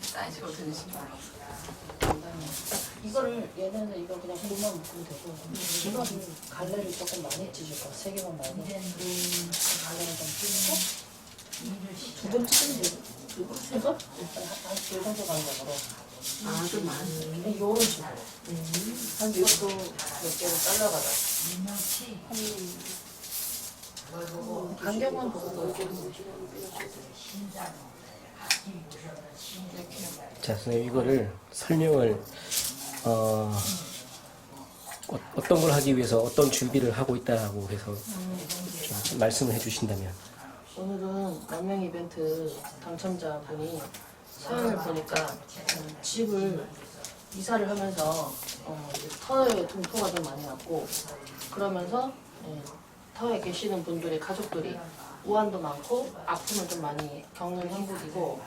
사이즈가 어떻게 이거를 얘네는 이거 그냥 볼만 묶으면 되고 이거를 갈래를 조금 많이 찢을 거야. 세 개만 말고. 갈래를 좀 찢고 두번 찢으면 되고 일단 한두 정도 간격으로. 아 좀 많이. 이런 식으로. 한 이것도 몇 개를 잘라가자. 한 간격만 보고 몇 개를 자, 선생님 이거를 설명을 어, 어, 어떤 걸 하기 위해서 어떤 준비를 하고 있다고 해서 좀 말씀을 해주신다면. 오늘은 만명 이벤트 당첨자 분이 사연을 보니까 음, 집을 이사를 하면서 어, 터에 동토가 좀 많이 났고 그러면서 예, 터에 계시는 분들의 가족들이 우환도 많고 아픔을 좀 많이 겪는 형국이고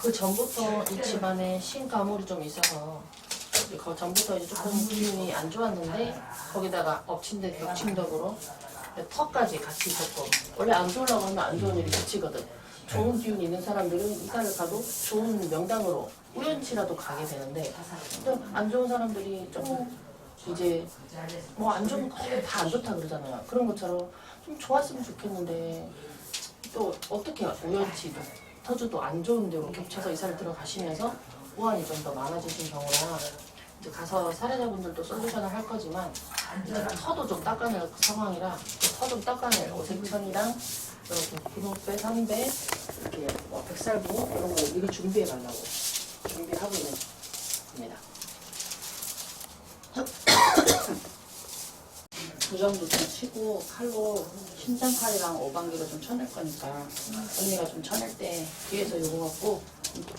그 전부터 이 집안에 신가물이 좀 있어서 그 전부터 이제 조금 기운이 안 좋았는데 거기다가 엎친 데 겹친 덕으로 턱까지 같이 있었고 원래 안 좋으려고 하면 안 좋은 일이 겹치거든. 좋은 기운 있는 사람들은 이사를 가도 좋은 명당으로 우연치라도 가게 되는데 또안 좋은 사람들이 좀 이제 뭐 안 좋은 거의 다안 좋다 그러잖아요 그런 것처럼 좀 좋았으면 좋겠는데 또 어떻게 우연치도 터주도 안 좋은 데로 겹쳐서 이사를 들어가시면서 우환이 좀 더 많아지신 경우라 이제 가서 사례자분들도 솔루션을 할 거지만 터도 좀 닦아낼 상황이라 터 좀 닦아낼 오색천이랑 이렇게 분홍배, 삼배, 이렇게 뭐 백살부 이런 거 미리 준비해 가려고 준비하고 있는 겁니다. 부정도 좀 치고 칼로 심장칼이랑 오방기로 좀 쳐낼 거니까 언니가 좀 쳐낼 때 뒤에서 요거 갖고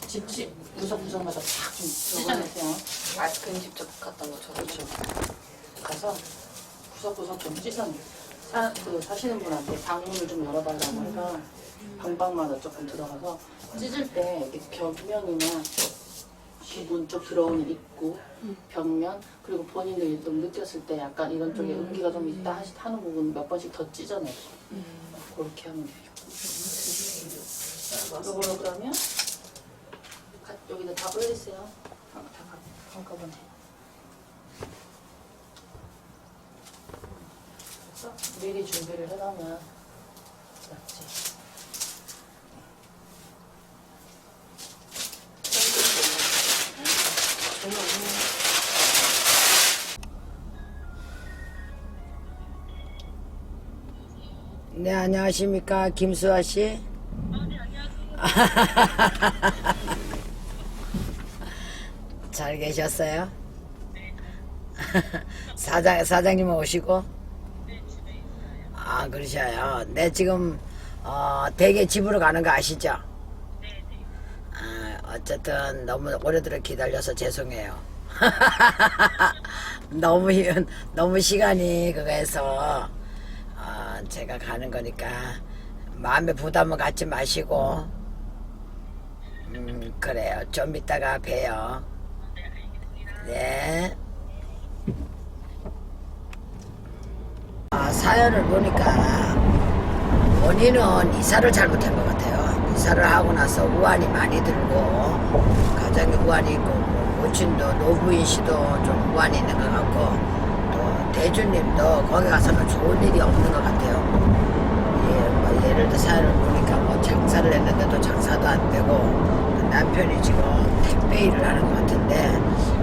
집집 구석구석마다 팍좀 들어가세요. 아이스크림 직접 갖다 놓죠 그렇죠. 가서 구석구석 좀 찢어. 사, 그 사시는 분한테 방문을 좀 열어달라고 해서 방방마다 조금 들어가서 찢을 때 이렇게 벽면이나 기본 쪽 들어오는 입구, 벽면 그리고 본인들이 좀 느꼈을 때 약간 이런 쪽에 음 기가 좀 있다 하시- 하는 부분 몇 번씩 더 찢어내고 그렇게 하면 돼요. 이거로 그러면 가- 여기다 다 올리세요. 다, 다 가- 한꺼번에. 그래서 미리 준비를 해놓으면 낫지. 네, 안녕하십니까. 김수아 씨. 잘 계셨어요? 사장, 사장님 오시고? 아, 그러셔요. 네, 지금, 어, 대개 집으로 가는 거 아시죠? 아, 어쨌든 너무 오래도록 기다려서 죄송해요. 너무, 히- 너무 시간이 그거해서, 어, 제가 가는 거니까 마음에 부담을 갖지 마시고. 음 그래요. 좀 이따가 봬요. 네. 아, 사연을 보니까 원인은 이사를 잘못한 것 같아요. 이사를 하고 나서 우환이 많이 들고 가정에 우환이 있고 뭐 모친도 노부인 씨도 좀 우환이 있는 것 같고 또 대주님도 거기 가서는 좋은 일이 없는 것 같아요. 예, 뭐 예를 들어 사연을 보니까 뭐 장사를 했는데도 장사도 안 되고 또 남편이 지금 택배 일을 하는 것 같은데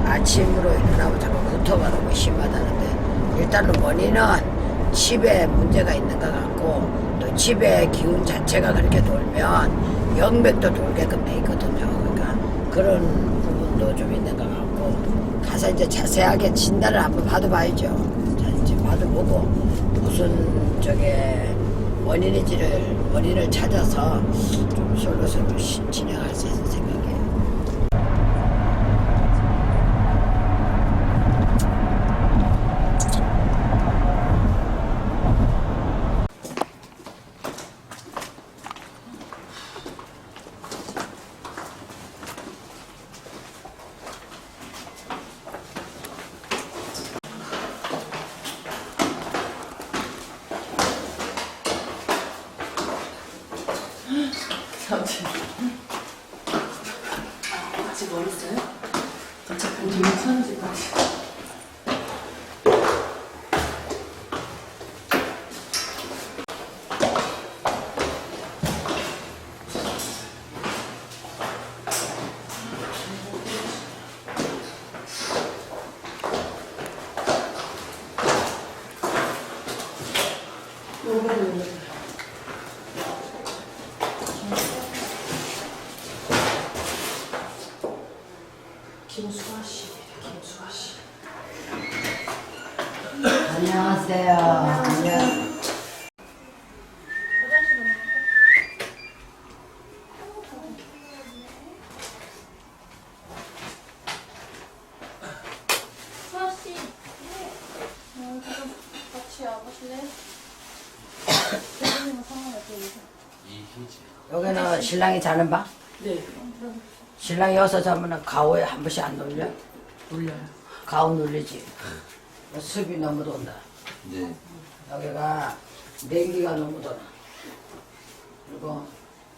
아침으로 일어나고 자꾸 구토가 너무 심하다는데 일단은 원인은 집에 문제가 있는 것 같고 또 집에 기운 자체가 그렇게 돌면 영맥도 돌게끔 돼 있거든요. 그러니까 그런 부분도 좀 있는 것 같고 가서 이제 자세하게 진단을 한번 받아봐야죠. 받아보고 무슨 저게 원인인지를 원인을 찾아서 좀 솔루션을 시- 진행할 수 있는 생각이에요. 삼촌. 아직 어딨어요? 어차피 지금 선지까지. 김수아 씨, 김수아 씨. 안녕하세요. 수아 씨, 어, 조금 같이 와보실래요? 선생님은 상관없게 여기는 신랑이 자는 방? 네, 신랑이 여기서 자면 가오에 한 번씩 안 놀려? 몰라요. 가오 놀리지. 습이 너무 돈다. 네. 여기가 냉기가 너무 돌아. 그리고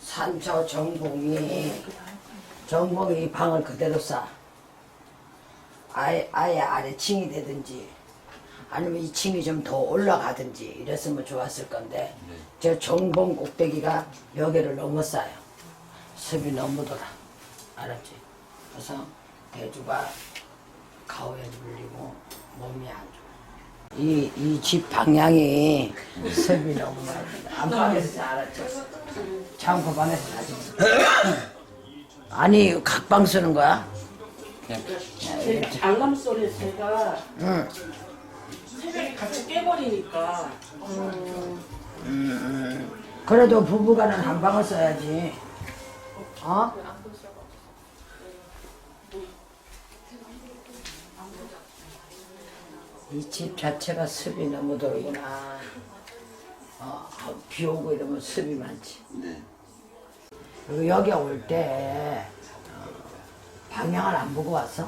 산초 정봉이 정봉이 이 방을 그대로 싸. 아예, 아예 아래 층이 되든지 아니면 이 층이 좀 더 올라가든지 이랬으면 좋았을 건데 네. 저 정봉 꼭대기가 여기를 너무 싸요. 습이 너무 돌아. 알았지? 그래서 대주가 가오에 눌리고 몸이 안 좋아. 이, 이 집 방향이 습이 너무 많아. 안방에서 잘 알았죠? 창고 방에서 자지. 아니, 각방 쓰는 거야? 제 알람 소리 제가 응. 새벽에 같이 깨버리니까 그래도 부부간은 한 방을 써야지. 어? 이 집 자체가 습이 너무 돌구나. 어, 비 오고 이러면 습이 많지. 네. 그리고 여기 올 때 방향을 안 보고 왔어?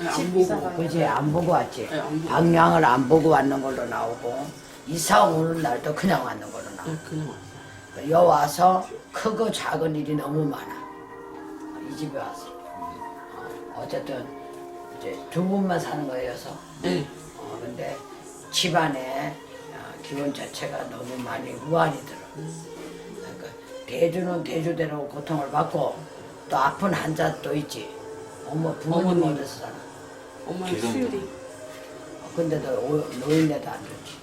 안 보고 그지 안 보고 왔지. 네, 안 보고. 방향을 안 보고 왔는 걸로 나오고 이사 오는 날도 그냥 왔는 걸로 나오고. 네, 그냥 왔어요. 여 와서 크고 작은 일이 너무 많아. 이 집에 와서. 어, 어쨌든 이제 두 분만 사는 거여서. 네, 어, 근데 집안에 어, 기분 자체가 너무 많이 우환이 들어. 그러니까 대주는 대주대로 고통을 받고 또 아픈 환자 또 있지. 어머 부모님 어머니. 사나. 엄마의 계속 수율이 어, 근데도 오- 노인네도 안 좋지.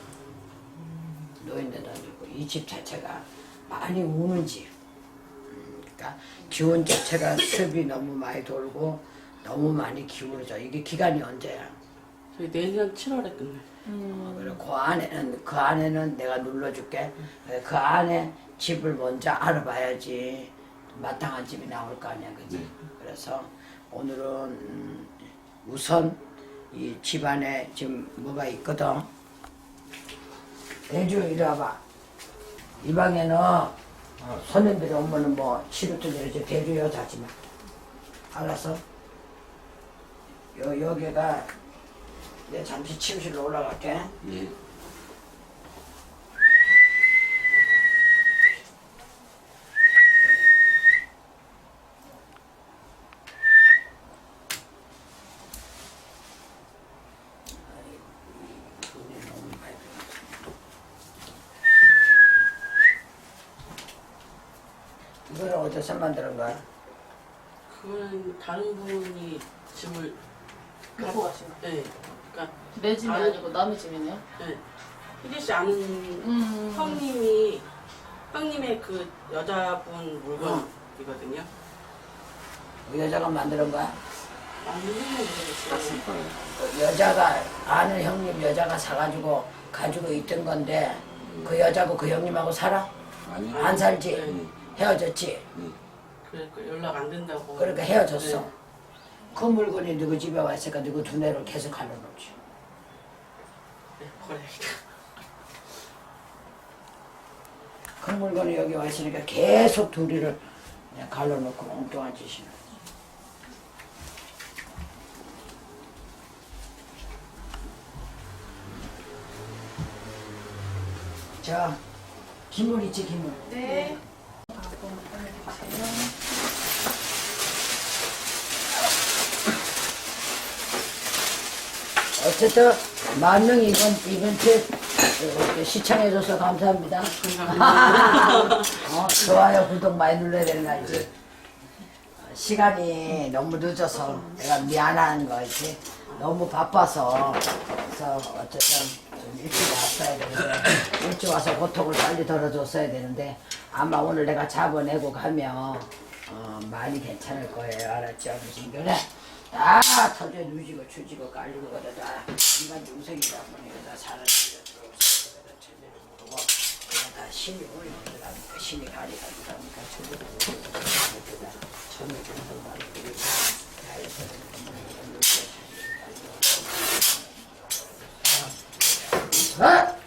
노인네도 안 좋고 이 집 자체가 많이 우는 집. 음, 그러니까 기운 자체가 습이 너무 많이 돌고 너무 많이 기울어져. 이게 기간이 언제야? 내년 7월에 끝나요. 어, 그리고 그 안에는 그 안에는 내가 눌러줄게. 그 안에 집을 먼저 알아봐야지 마땅한 집이 나올 거 아니야, 그지? 네. 그래서 오늘은 음, 우선 이 집안에 지금 뭐가 있거든. 대주 이리 와봐. 이 방에는 어, 손님들이 오면은 뭐 치료도 내지 대주 여자지만 알았어? 요 여기가 내 잠시 침실로 올라갈게. 네. 들어. 이거는 어디서 만드는 거야? 그거는 다른 분이 집을 갖고 가신 거. 네, 그러니까 내 집이 아니. 아니고 남의 집이네요. 네. 희재 씨 아는 음. 형님이 형님의 그 여자분 물건이거든요. 그 여자가 만드는 거야? 맞는 모르겠어요. 그 여자가 아는 형님 여자가 사가지고 가지고 있던 건데 그 여자고 그 형님하고 살아? 아니. 안 살지? 네. 헤어졌지? 그러니까 연락 안 된다고. 그러니까 헤어졌어. 네. 그 물건이 누구 집에 왔으니까 누구 두뇌를 계속 갈라놓지. 네. 그 물건이 여기 와 있으니까 계속 둘이를 그냥 갈라놓고 엉뚱한 짓이네. 자, 기물 있지, 기물. 네. 어, 어쨌든 만 명이 이번 주에 이렇게 시청해줘서 감사합니다. 어, 좋아요 구독 많이 눌러야 되는 거 알지? 시간이 너무 늦어서 내가 미안한 거지. 너무 바빠서 그래서 어쨌든 좀 일찍 왔어야 되는데 일찍 와서 고통을 빨리 덜어줬어야 되는데 아마 오늘 내가 잡아내고 가면 어, 많이 괜찮을 거예요. 알았죠? 무슨 그래? 다 터져 누지고 추지고 깔리고 그래 다 인간 중생이다 보니까 다 들어오서 그래 천년을 모르고 그래 다 신이 거라니까 신이 가리가지고 하니까 저기다 저기다 천년 중생 말고 어?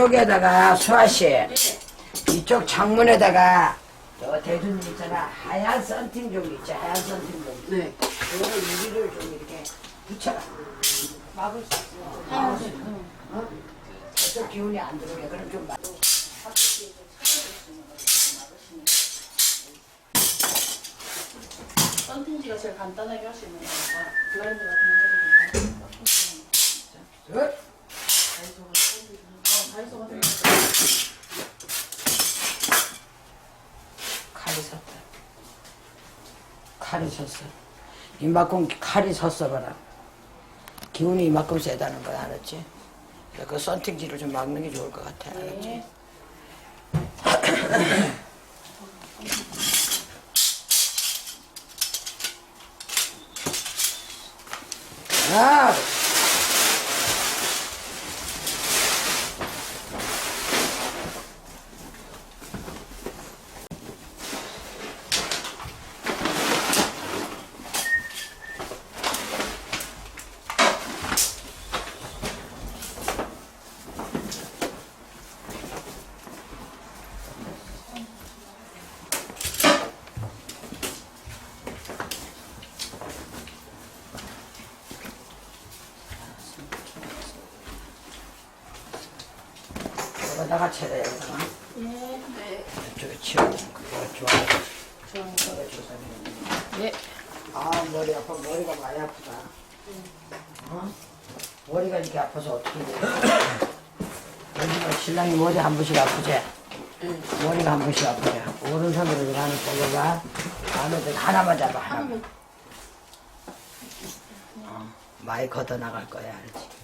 이쪽에다가 수아씨 이쪽 창문에다가 저 대주님 있잖아 하얀 썬팅 좀 있지 하얀 썬팅 좀 네. 그거를 유리를 좀 이렇게 붙여라 막을 수 있어요. 아, 어? 저쪽 기운이 안 들어오게 그럼 좀 막. 썬팅지가 제일 간단하게 할 수 있는 거니까 블라인드 같은 거 해도 괜찮아요. 어? 같은 거. 칼이 섰다 칼이 섰어 이만큼 칼이 섰어 봐라 기운이 이만큼 세다는 거야 알았지? 그 썬팅지를 좀 막는 게 좋을 것 같아 알았지? 아! 여기다가 쳐야 되겠구나 예, 네. 저쪽에 치워 그거 좋아 예. 아 머리 아파 머리가 많이 아프다 어? 머리가 이렇게 아파서 어떻게 돼 요즘은 신랑이 머리 한 번씩 아프지? 머리가 한 번씩 아프지? 오른손으로 이렇게 하는 거봐 안에 하나만 잡아 하나만 어, 많이 걷어 나갈 거야 알지?